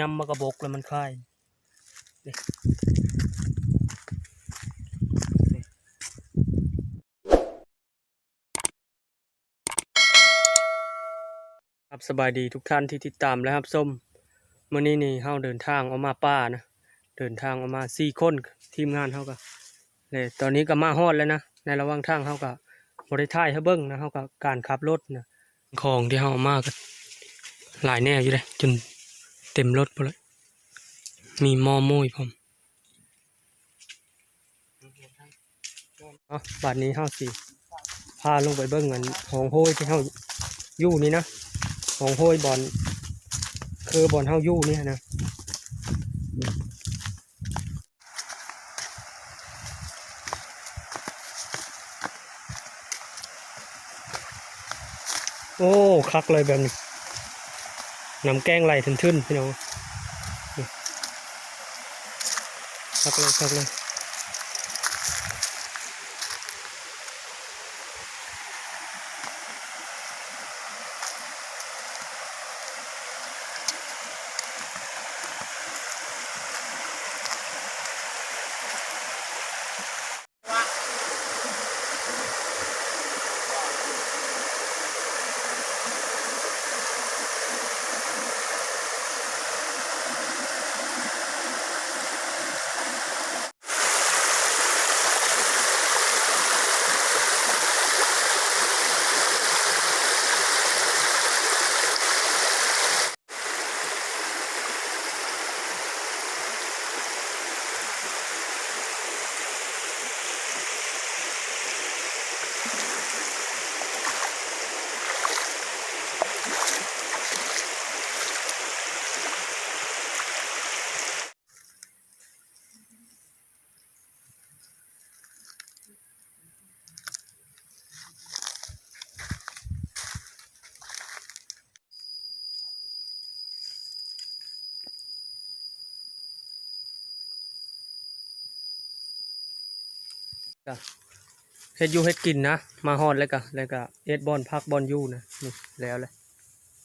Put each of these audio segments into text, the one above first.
ยำมากระบกแล้วมันคลายครับสบายดีทุกท่านที่ติดตามและครับส้มเมื่อนี้นี่เฮาเดินทางออกมาป่านะเดินทางออกมาสี่คนทีมงานเฮาก็เลยตอนนี้ก็มาฮอดแล้วนะในระหว่างทางเฮาก็บริท่ายให้เบิ้งนะเฮาก็การขับรถนะของที่เฮาเอามาก็หลายแน่อยู่เลยจน เต็มรถไปเลยมีม้อมุ้ยพร้อมเอาบาดนี้เฮาสิพาลงไปเบิ้งเงินของโฮยที่เฮาอยู่นี่นะของโฮยบอลคือบอลเฮาอยู่เนี่ยนะโอ้คักเลยแบบนี้ น้ำแกงไหลทึนๆพี่น้องพักเลยคักเลย เฮ็ดอยูเฮ็ดกินนะ มาฮอดแล้วก็แล้วก็เฮ็ดบอลพักบอลอยู่นะนี่แล้วเลย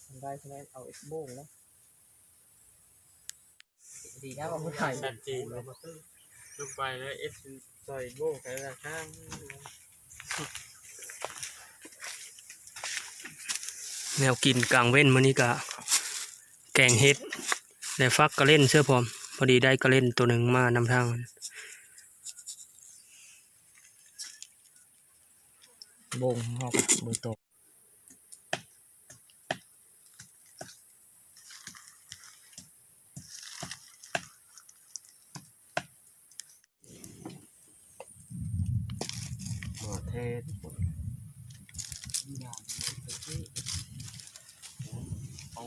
ทำได้ใช่ไหมเอาเอ็กโบงแล้วดีนะว่าผู้ถ่ายชัดเจนเลยลงไปแล้วเอฟใส่โบกแต่ละข้างแนวกินกลางเว้นมื้อนี้ก็แกงเฮ็ดได้ฟักก็เล่นเสื้อพร้อม พอดีได้ก็เล่นตัวหนึ่งมานำทาง บงหอกเบอร์โตกหมอเททุกคนดีงามเป็นที่เขา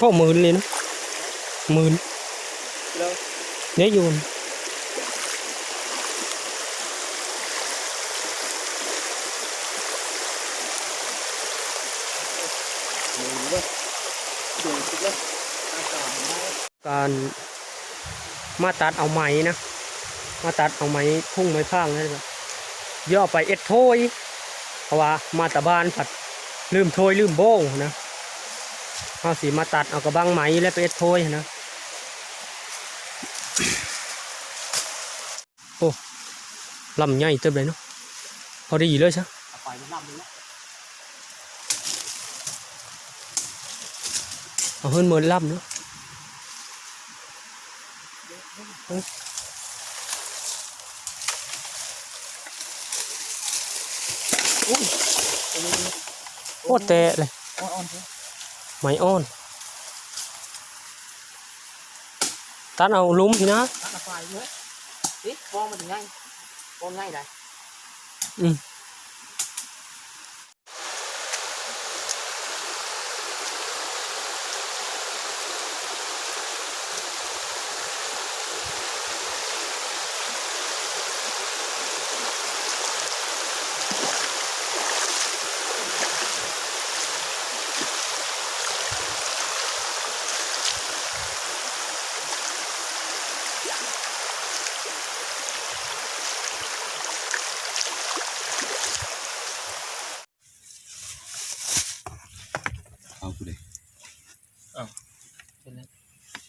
พ่อหมื่นเลยนะหมื่นแล้วเนี่ยอยู่นะหมูด้วยเสียงคิดเลยอากาศไม่การมาตัดเอาไม้นะ มาตัดเอาไม้พุ่งไม้พางนั่นแหละย่อไปเอ็ดโทยเพราะว่ามาตะบานผัดลืมโทยลืมโบ้งนะ เอาสีมาตัดเอากระบังไหมแล้วไปเอ็ดโทยนะโอ้ลำใหญ่เต็มเลยเนาะพอดีเลยใช่เอาไปมันนำเลยเอาเฮินเมือนลำเนาะโอ้แตะเลย อ่อนๆใช่ไม้อ้อนตัดเอาหลุมพี่นะ ตัดเอาไปเลยดิฟองมันถึงง่ายฟองง่ายได้ อืม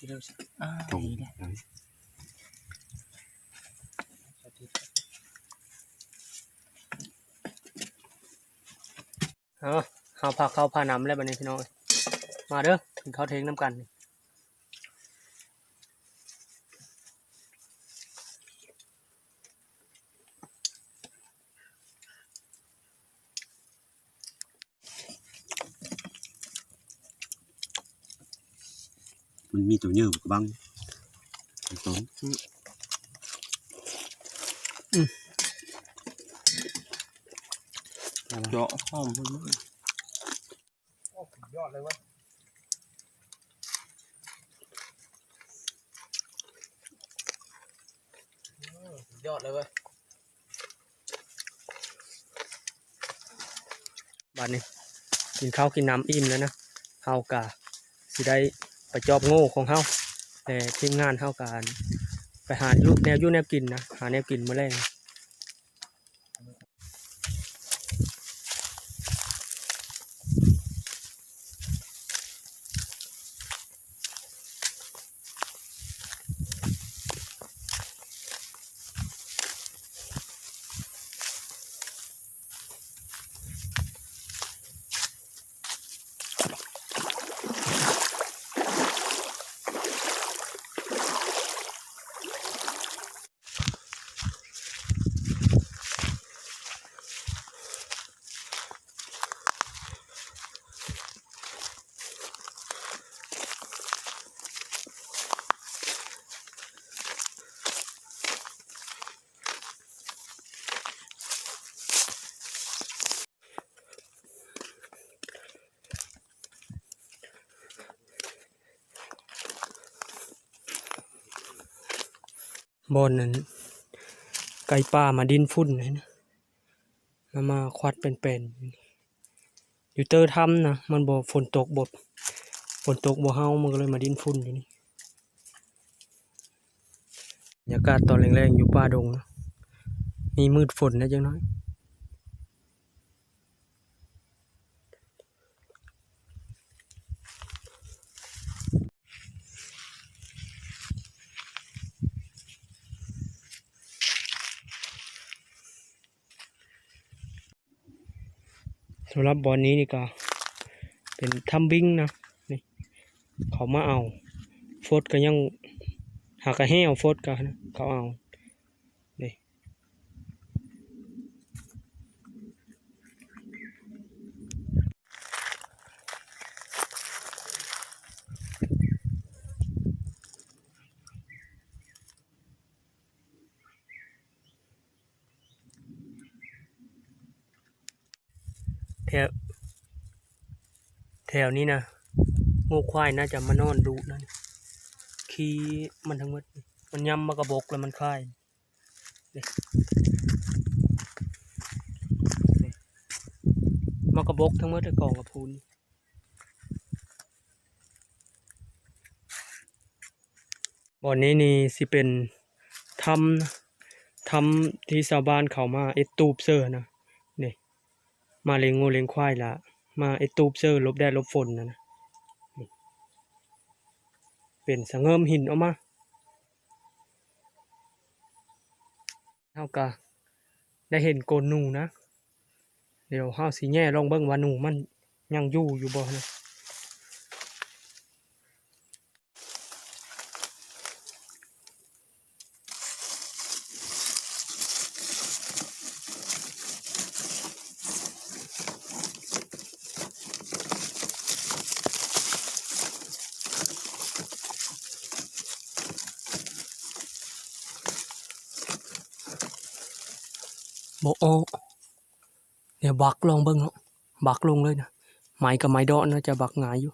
ดูสิอ่าตรงดีเลยนั้นเอาเอาพาเข้าพาน้ำแล้วบัดนี้พี่น้องเอ้ยมาเด้อกินข้าวเทงน้ำกันนี่ มันมีตัวเนื้อกระบังตรงเจาะหอมพุ่นมั้งยอดเลยเว้ยยอดเลยเว้ยบัดนี้กินข้าวกินน้ำอิ่มแล้วนะเฮากะสิได้ ไปจอบโง่ของเฮาแต่ทีมงานเฮากานไปหายุแนวยุแนวกินนะหาแนวกินมาแรง บอนนั้นไก่ป่ามาดินฝุ่นนะมามาควัดเป็นๆอยู่เตอร์ทำนะมันบ่ฝนตกบดฝนตกบ่เฮามันก็เลยมาดินฝุ่นอยู่นี่บรรยากาศตอนแรงๆอยู่ป่าดงนะมีมืดฝนนะจังน้อย สำหรับบอลนี้นี่ก็เป็นทัมบิงนะนี่เขามาเอา โฟดก็ยังหากระแห้วโฟดก็นะเขาเอา แถวนี้นะงูควายน่าจะมานอนดูนั่นขี้มันทั้งหมด มันยำมากระบกแล้วมันคลายนี่มากระบกทั้งหมดไอ้กองกับพูนบ่อนนี้นี่สิเป็นทำทำที่ชาวบ้านเขามาเอ็ดตูบเซอร์นะนี่มาเลี้ยงงูเลี้ยงควายละ มาไอตูบเซอร์ลบแดดลบฝนนะนะนี่เป็นสังเงิมหินออกมาเท่ากับได้เห็นโกนหนูนะ เดี๋ยวห้าสีแง่ลองเบิ้งว่าหนูมันยังอยู่อยู่บ่นะ บโออเนี่ยบักลองเบิ้งเนาะบักลงเลยนะไม้กับไม้ดอกนะจะบักหงายอยู่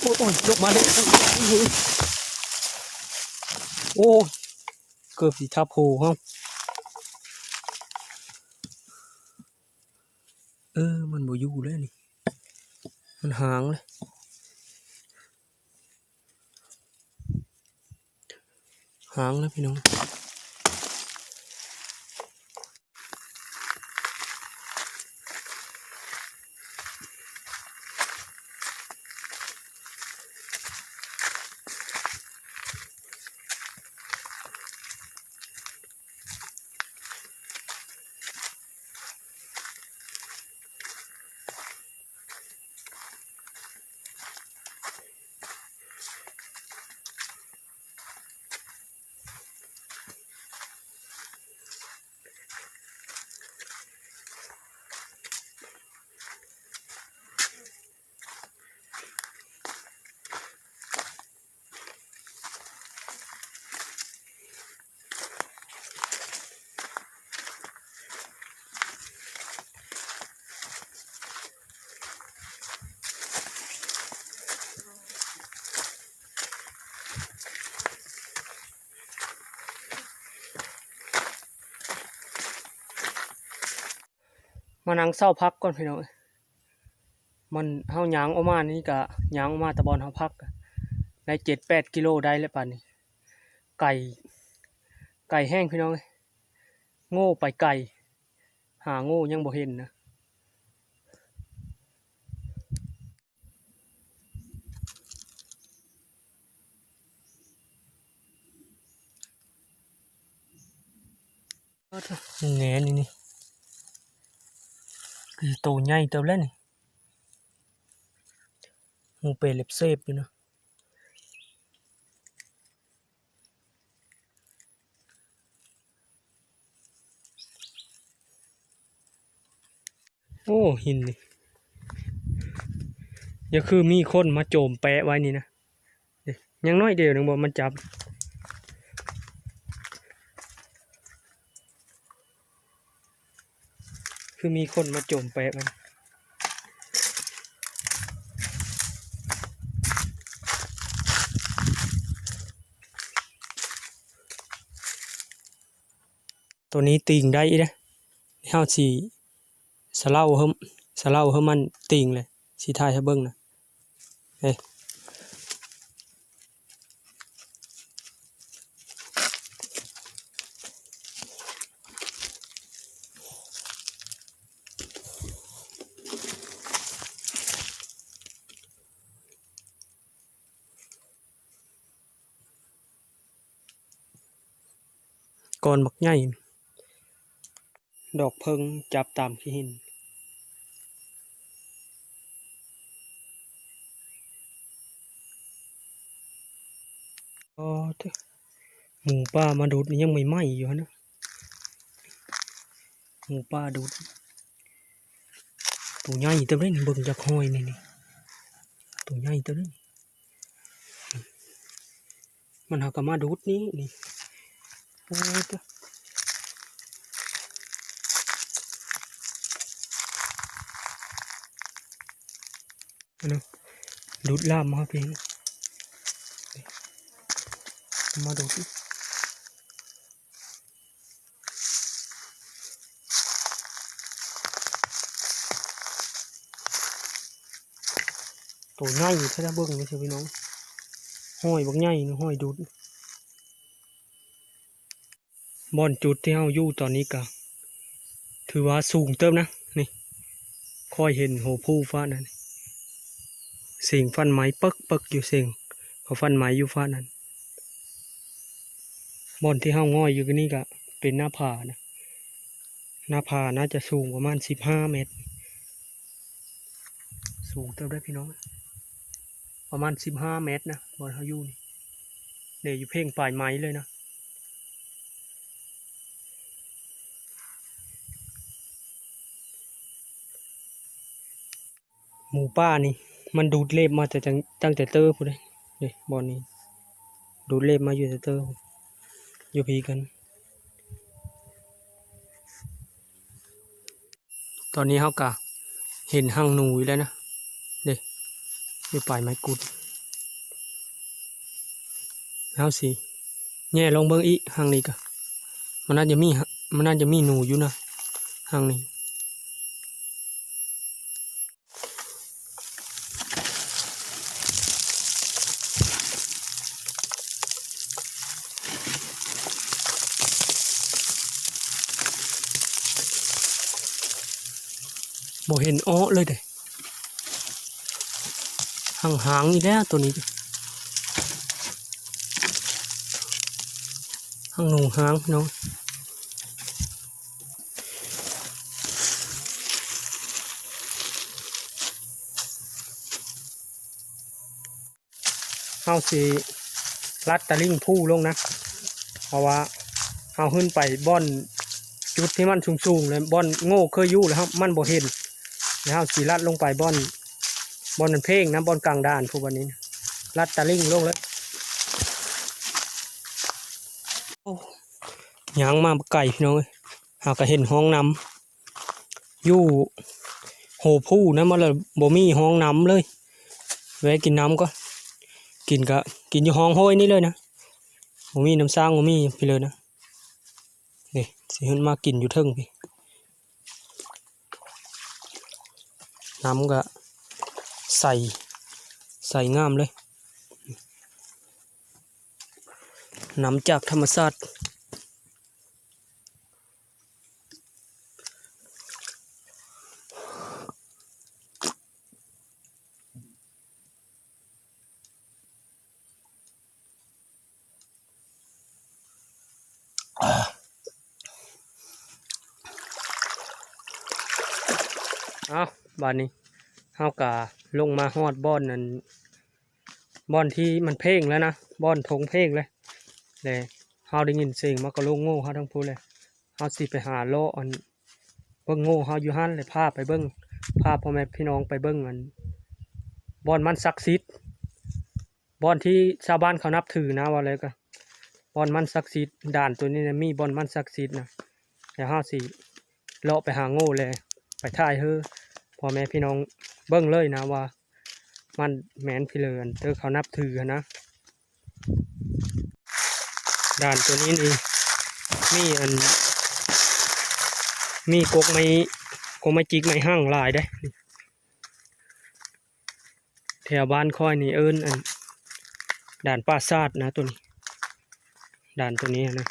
โอ้ยโอ้ยลกมาเลยโอ้ยเกือบสีทับโหเฮาเออ มันบ่อยู่เลยนี่ มันหางเลยหางแล้วพี่น้อง มานั่งเศร้าพักก่อนพี่น้องมันเฮาหยางออกมานี่ก็หยางออกมาตะบอนเฮาพักอะได้เจ็ดแปดกิโลได้แล้วป่านนี้ ไก่ ไก่แห้งพี่น้องโง่ไปไก่ หาโง่ยังบ่เห็นนะแหนนี่นี่ โตใหญ่เติบแล้วนี่หมูเปรเล็บเซฟอยู่นะโอ้หินนี่ย่าคือมีคนมาโจมแปะไว้นี่นะยังน้อยเดียวหนึงบอกมันจับ คือมีคนมาโจมแปะมัน ตัวนี้ติงได้อีเด้เฮาสิสเล่าเฮิมสเล่าเฮิมมันติงเลยสิทายให้เบิ่งนะเฮ้ อนบักใหญ่ดอกเพิงจับตามที่เห็นหมูป่ามาดูดนี่ยังไม่ไหม้อยู่นะ หมูป่าดูด ตัวใหญ่เต็มเลยบิ่งจากหอยนี่นี่ตัวใหญ่เต็มเลยมันหากมาดูดนี่นี่ โอ้เถอะ ano, đút làm mà cái mà đút đi. ตัวใหญ่ถ้าได้เบิ่งไม่ใช่พี่น้องห้อย บอนจุดที่เฮาอยู่ตอนนี้ก็ถือว่าสูงเติมนะ นี่คอยเห็นโหผู้ฟ้านั่นเสียงฟันไม้ปิกปิกอยู่เสียงเขาฟันไม้อยู่ฟ้านั้นบอนที่เฮาง่อยอยู่ก็นี่ก็เป็นหน้าผานะหน้าผาน่าจะสูงประมาณสิบห้าเมตร สูงเท่าได้พี่น้อง ประมาณสิบห้าเมตรนะบอนเขาอยู่นี่เดี๋ยวอยู่เพ่งปลายไม้เลยนะ หมูป่านี่ มันดูดเล็บมาแต่จังตั้งแต่เตอร์พูดเลยนี่บอลนี้ ดูดเล็บมาอยู่แต่เตอร์อยู่พีกัน ตอนนี้เขากะเห็นหังหนูอยู่แล้วนะเด็อยู่ปลายไม้กุดแล้วสิแง่ลงเบิ้งอีหังนี้กะมันน่าจะมีมันน่าจะมีหนูอยู่นะหังนี้ บ่เห็นอ้อเลยเด้ห่างหางๆอีแล้วตัวนี้ห่างหนูหางน้องเฮาสิลัดตะลิ่งผู้ลงนะ เพราะว่าเฮาขึ้นไปบ่อนจุดที่มันสูงๆเลยบ่อนโง่เคยยู่แล้วครับ มันบ่เห็น แล้วเฮาสิลัดลงไปบอนบอนนันเพลงนะบอนกลางด่านพวกวันนี้ลัดตะลิ่งลงแล้วโอ้ยางมาไก่พี่น้องเอ้ยหาก็เห็นห้องน้ำอยู่โหผู้นะมันเลยบ่มีห้องน้ำเลยแวะกินน้ำก็ กินก็กินอยู่ห้องห้อยนี่เลยนะบ่มีน้ำสร้างบ่มีพี่เลยนะนี่สิเห็นมากินอยู่เทิงพี่ น้ำก็ใส่ใส่งามเลย น้ำจากธรรมชาติเอา บานนี้เฮากะลงมาฮอดบ่อนนั้นบ่อนที่มันเพ่งแล้วนะบ่อนทงเพ่งเลยเลยเฮาได้ยินเสียงมันก็ลงโง่เฮาทั้งพูดเลยเฮาสิไปหาโลอันเบิ่งโง่เฮาอยู่หันเลยพาไปเบิ่งพาพ่อแม่พี่น้องไปเบิ่งอันบ่อนมันศักดิ์สิทธิ์บ่อนที่ชาวบ้านเขานับถือนะว่าอะไรก็บ่อนมันศักดิ์สิทธิ์ด่านตัวนี้นะมีบ่อนมันศักดิ์สิทธิ์นะเดี๋ยวเฮาสิเลาะไปหาโง่เลย ไปถ่ายเฮ้อ พ่อแม่พี่น้องเบิ่งเลยนะว่า มันแมนพี่เลินเธอเขานับถือนะ ด่านตัวนี้นี่มีอัน มีกกไม้กกไม้จิกไม้ห้างลายได้แถวบ้านค่อยนี่เอิ้นอันด่านป่าซาดนะตัวนี้ ด่านตัวนี้นะ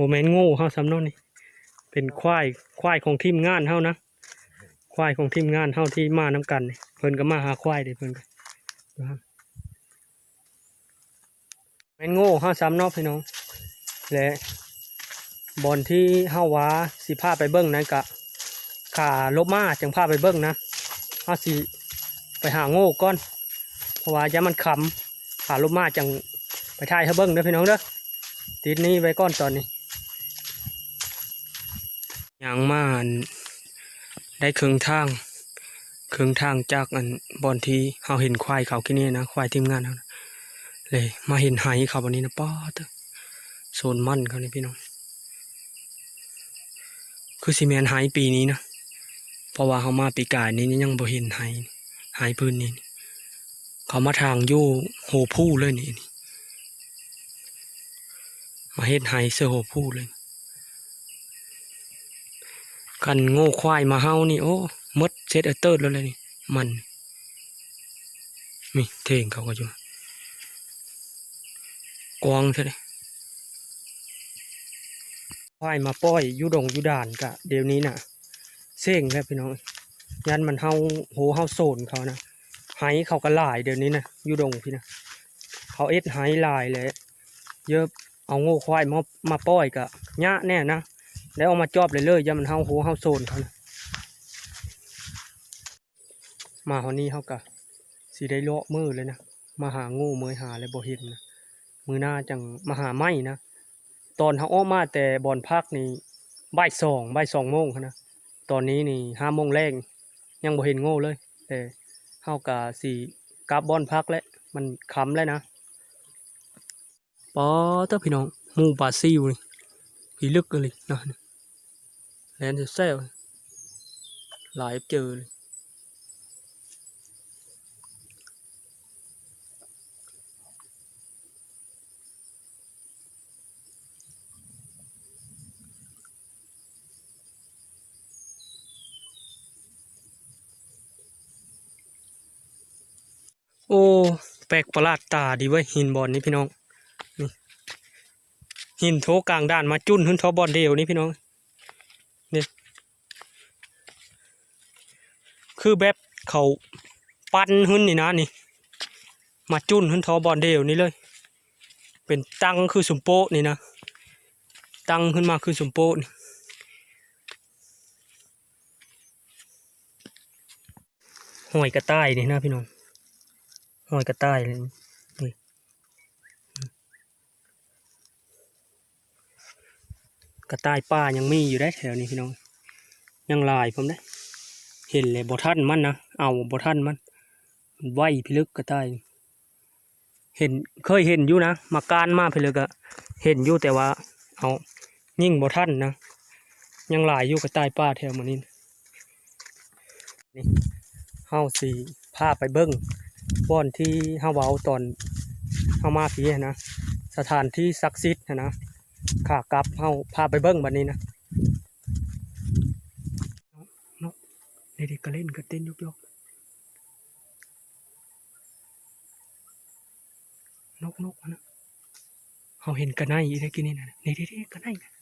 โมเมนโง่เฮาซ้ำนาะนี่ เป็นควายควายของทีมงานเฮานะ ควายของทีมงานเฮาที่มาน้กันนี่เพิ่นก็มาหาควายเด้เพิ่นก็แม่นโง่เฮาซ้ำนาะพี่น้อง และบอลที่เฮาว่าสิพาไปเบิ่งนั่นก็ขาลบมาจังพาไปเบิ่งนะเฮาสิไปหาโง่ก่อน เพราะว่าอย่ามันขำขาลบมาจังไปถ่ายให้เบิ่งเด้อพี่น้องเด้อติดนี้ไว้ก่อนตอนนี้ ยังมาอันได้ครึ่งทางครึ่งทางจากอันบอนที่เราเห็นควายเขาที่นี่นะควายทีมงานเขาเลยมาเห็นไหเขาวันนี้นะป้าเตอโซนมั่นเขานี่พี่น้องคือซีเมนไหปีนี้นะเพราะว่าเขามาปีกายนี้ยังบ่เห็นไหไหพื้นนี่เขามาทางยู่โหผู้เลยนี่มาเฮ็ดไฮเซอโหพูดเลย กันโง่ควายมาเฮานี่โอ้มดเซตเอเตอร์แล้วเลยนี่มันมีเทงเขาก็อยู่กวางใช่ไหมควายมาป้อยอยุดงยุดานกะเดี๋ยวนี้น่ะเส้งแล้วพี่น้องยันมันเฮาโหเฮาโซนเขานะไฮเขาก็ลายเดี๋ยวนี้นะยุดงพี่นะเขาเอ็ดไฮลายเลยเยอะเอาโง่ควายมามาป้อยกะยะแน่นะ แล้วเอามาจอบเลยเลยย่ามันเฮาโหเฮาโซนเขามาหอนี้เขากะสีได้เลาะมือเลยนะมาหาง่เมยหาเลยบ่เห็นนะมือหน้าจังมาหาไม่นะตอนเขาออกมาแต่บอนพักนี่บ่ายสองบ่ายสองโมงนะตอนนี้นี่ห้าโมงแรงยังบ่เห็นโง่เลย แต่เฮากะสีกลับบอนพักแล้วมันค้ำแล้วนะปอเต้าพี่น้องมูปลาซิวนี่พี่ลึกเลยนะ แลนเซลหลายเจอเลยโอ้ แปลกประหลาดตาดีเว้ยหินบอลนี่พี่น้องหินโถกลางด้านมาจุ้นขึ้นทอบอลเดียวนี่พี่น้อง คือแบบเขาปั้นขึ้นนี่นะนี่ มาจุ้นขึ้นทอบอลเดียวนี่เลย เป็นตั้งคือสุมโปนี่นะ ตั้งขึ้นมาคือสุมโปนี่หอยกระต่ายนี่นะพี่น้องหอยกระต่ายเลยกระต่ายป่ายังมีอยู่ได้แถวนี้พี่น้อง ยังลายผมได้ เห็นเลยบ่ท่านมันนะเอาบ่ท่านมันมันไหวพิลึกกระต่ายเห็นเคยเห็นอยู่นะมาการมาพิลึกอะเห็นอยู่แต่ว่า เอายิ่งบ่ท่านนะยังหลายอยู่กระต่ายป่าแถวมันนี้นี่เฮาสีพาไปเบิ้งบ่อนที่เฮาเว้าตอนเฮามาผีนะสถานที่ศักดิ์สิทธิ์นะขากลับเฮาพาไปเบิ่งบัดนี้นะนกเด็ ก็เล่นก็เต้นยกๆนกนกนะเฮาเห็นกระไนอีได้กินนี่นะนี่เด็กระไนนะ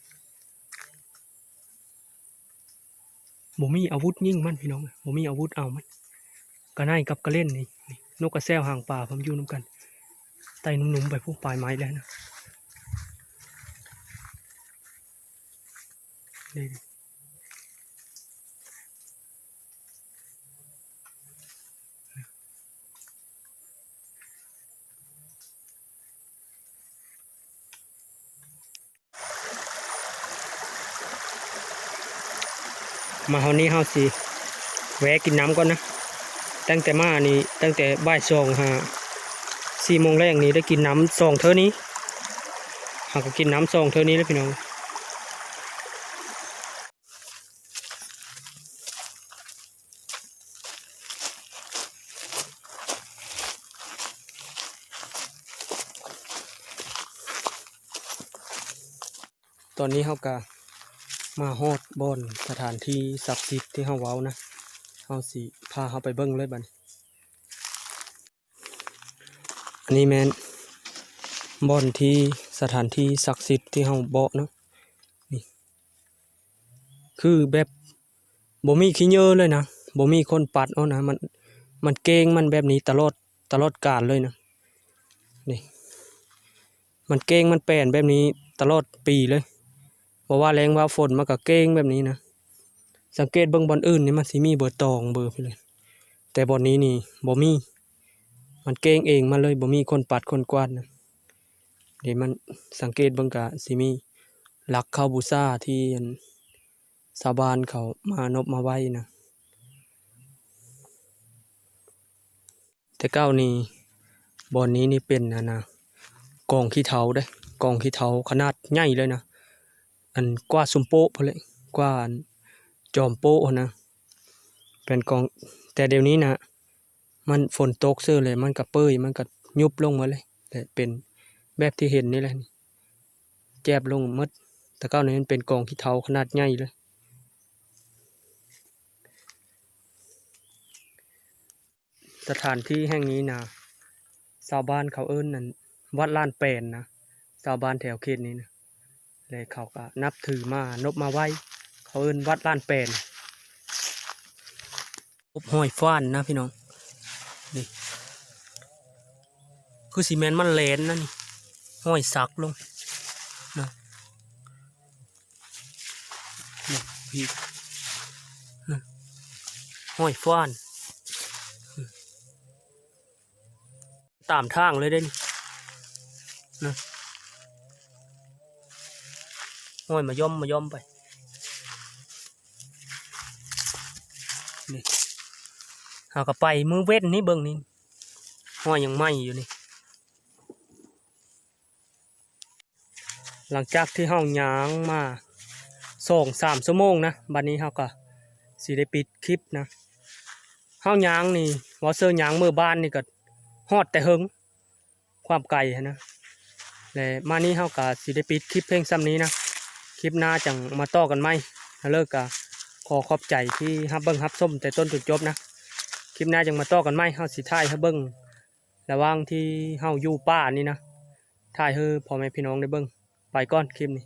บ่มีอาวุธยิ่งมันพี่น้องบ่มีอาวุธเอามันกระไนกับกระเล่นนี่นี่นกกระแซวห่างป่าผมอยู่น้ำกันไต่นุ่มๆไปพวกปลายไม้แล้วนะนี่ มาเฮานี้เฮาสิแวะกินน้ำก่อนนะ ตั้งแต่มานี่ตั้งแต่บ่ายสองฮะสี่โมงแรกนี่ได้กินน้ำซองเท่านี้หากกินน้ำซองเท่านี้แล้วพี่น้องตอนนี้เขาก็ มาฮอดบอนสถานที่ศักดิ์สิทธิ์ที่เขาเว้านะเอาสิพาเขาไปเบิ้งเลยบัดนอันนี้แมนบอนที่สถานที่ศักดิ์สิทธิ์ที่เขาบอกเนาะนี่คือแบบบ่มีขี้เยอะเลยนะบ่มีคนปัดเอานะมันมันเก่งมันแบบนี้ตลอดตลอดกาลเลยนะนี่มันเก่งมันแปลนแบบนี้ตลอดปีเลย บ่ว่าแรงว่าฝนมันก็เก่งแบบนี้นะสังเกตเบิ่งบอลอื่นนี่มันสิมีเบอร์ตองเบอร์ไปเลย แต่บอลนี้นี่บ่มี มันเก่งเองมาเลยบ่มีคนปัดคนกวาดนะเดี๋ยวมันสังเกตเบิ่งกะสิมีหลักเข้าบูชาที่อันชาบานเขามานบมาไว้นะแต่เก้านี่บอลนี้นี่เป็นนะนะกองขี้เถาได้กองขี้เถาขนาดใหญ่เลยนะ อันกว่าสุมโปะพอเลยกว่าจอมโปะนะเป็นกองแต่เดี๋ยวนี้นะมันฝนตกเสื้อเลยมันก็เปื่อยมันก็ยุบลงมาเลยแต่เป็นแบบที่เห็นนี่แหละแจบลงมดแต่ก้าวนี้มันเป็นกองขี้เทาขนาดใหญ่เลยสถานที่แห่งนี้นะชาวบ้านเขาเอิ้นนั่นวัดล้านแปนนะชาวบ้านแถวเขตนี้นะ เลยเขาก็นับถือมานบมาไว้ เขาเอิ้นวัดล้านแปนพบห้อยฟ้านนะพี่น้อง นี่ คือซีเมนต์มันแหลนนะนี่ห้อยสักลงนะนี่พี่นะห้อยฟ้านตามทางเลยเด่นนะ ห้อยมาย่อมมาย่อมไปนี่หากไปมือเว้นนี่เบิ่งนี่ห้อยยังไหมอยู่นี่ หลังจากที่เฮาย้างมาสองสามชั่วโมงนะบัดนี้เฮาก็สิได้ปิดคลิปนะเฮาย้างนี่วอเซอร์ยางมือบ้านนี่ก็ฮอดแต่เฮงความไกลนะและมานี้เฮาก็สิได้ปิดคลิปเพลงซ้ำนี้นะ ลิปหน้าจังมาต่อกันไหมเลิกกะขอขอบใจที่ฮับเบิ้งฮับส้มแต่ต้นจนจบนะคลิปหน้าจังมาต่อกันไหมเฮาสิถ่ายฮับเบิ้งระว่างที่เฮาอยู่ป่านี่นะถ่ายให้พ่อแม่พี่น้องได้เบิ้งไปก่อนคลิปนี้